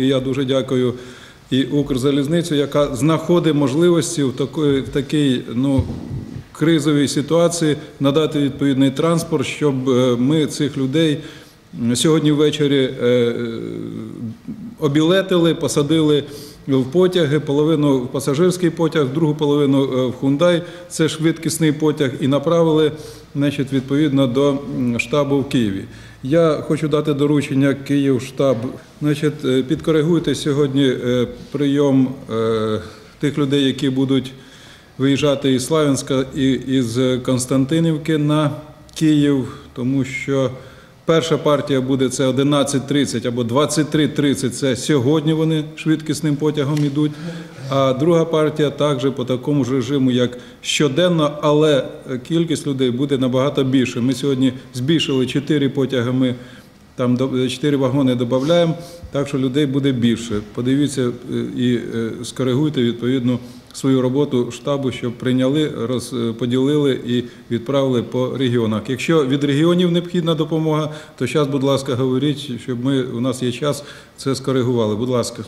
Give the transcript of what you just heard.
І я дуже дякую і Укрзалізницю, яка знаходить можливості в такої в такій ну, кризовій ситуації надати відповідний транспорт, щоб е, ми цих людей сьогодні ввечері е, обілетили, посадили в потяги, половину в пасажирський потяг, другу половину е, в Хундай, це швидкісний потяг, і направили значить, відповідно до штабу в Києві. Я хочу дати доручення Київштаб. Значить, е, підкоригуйте сьогодні е, прийом тих людей, які будуть виїжджати із Славянська і із Константинівки на Київ, тому що перша партія буде це 11.30 або 23.30, це сьогодні вони швидкісним потягом йдуть. А друга партія також по такому ж режиму, як щоденно, але кількість людей буде набагато більше. Ми сьогодні збільшили 4 потяги. Ми там 4 вагони додаємо, так що людей буде більше. Подивіться е, і е, скоригуйте відповідно свою роботу штабу, щоб прийняли, розподілили і відправили по регіонах. Якщо від регіонів необхідна допомога, то зараз, будь ласка, говоріть, щоб ми у нас є час це скоригували. Будь ласка.